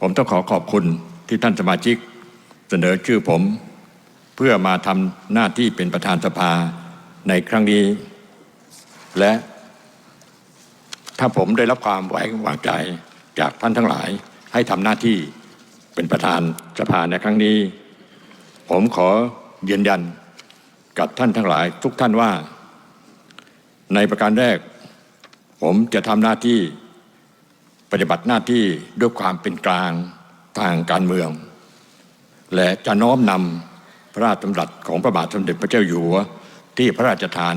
ผมต้องขอขอบคุณที่ท่านสมาชิกเสนอชื่อผม เพื่อมาทำหน้าที่เป็นประธานสภาในครั้งนี้ และ ถ้าผมได้รับความไว้วางใจจากท่านทั้งหลาย ให้ทำหน้าที่เป็นประธานสภาในครั้งนี้ ผมขอยืนยันกับท่านทั้งหลายทุกท่านว่า ในประการแรก ผมจะทำหน้าที่ ปฏิบัติหน้าที่ด้วยความเป็นกลางทางการเมือง และจะน้อมนำพระราชดำรัสของพระบาทสมเด็จพระเจ้าอยู่หัวที่พระราชทาน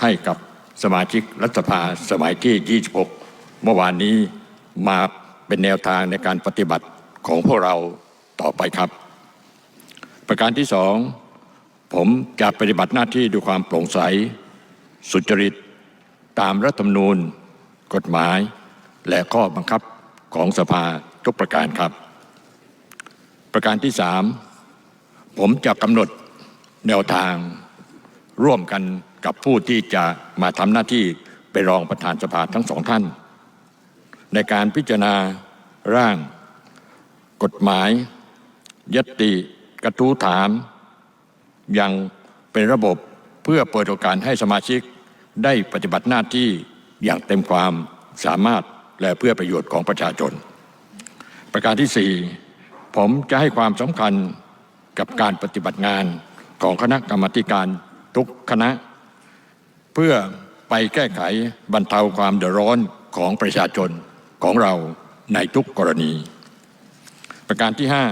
ให้กับสมาชิกรัฐสภาสมัยที่ 26 เมื่อวานนี้มาเป็นแนวทางในการปฏิบัติของพวกเราต่อไปครับ ประการที่สองผมจะปฏิบัติหน้าที่ด้วยความโปร่งใส สุจริต ตามรัฐธรรมนูญ กฎหมาย และข้อบังคับของสภาทุกประการครับ ประการที่สามผมจะกำหนดแนวทางร่วมกันกับผู้ที่จะมาทำหน้าที่เป็นรองประธานสภาทั้งสองท่าน ในการพิจารณาร่าง กฎหมาย ยตติกระทู้ถาม ยังเป็นระบบเพื่อเปิดโอกาสให้สมาชิกได้ปฏิบัติหน้าที่อย่างเต็มความสามารถ และเพื่อประโยชน์ของประชาชน ประการที่สี่ผมจะให้ความสำคัญกับการปฏิบัติงานของคณะกรรมการทุกคณะ เพื่อไปแก้ไขบรรเทาความเดือดร้อนของประชาชนของเราในทุกกรณี ประการที่ห้า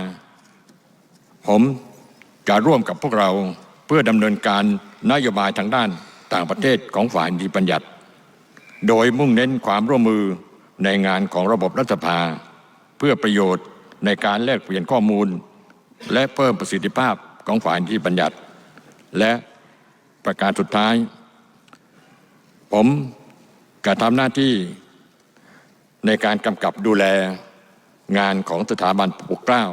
ผมจะร่วมกับพวกเราเพื่อดำเนินการนโยบายทางด้านต่างประเทศของฝ่ายนิติบัญญัติ โดยมุ่งเน้นความร่วมมือ ในงานของระบบรัฐสภา เพื่อประโยชน์ในการแลกเปลี่ยนข้อมูล และเพิ่มประสิทธิภาพของฝ่ายนิติบัญญัติ และประการสุดท้าย ผมจะทำหน้าที่ในการกำกับดูแลงานของสถาบันปกเกล้า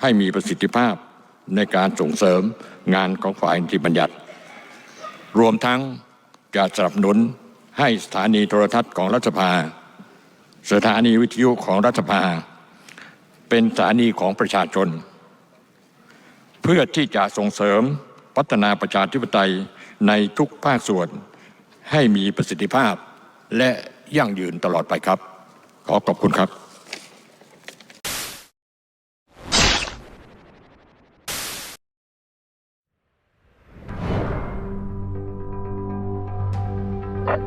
ให้มีประสิทธิภาพในการส่งเสริมงานของฝ่ายนิติบัญญัติ รวมทั้งจะสนับสนุนให้สถานีโทรทัศน์ของรัฐสภา สถานีวิทยุของรัฐบาลเป็นสถานีของประชาชน เพื่อที่จะส่งเสริมพัฒนาประชาธิปไตยในทุกภาคส่วนให้มีประสิทธิภาพ และยั่งยืนตลอดไปครับ ขอขอบคุณครับ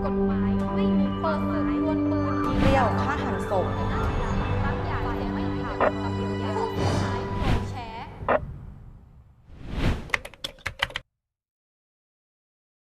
กฎหมายไม่มีข้อเสนอ 够了。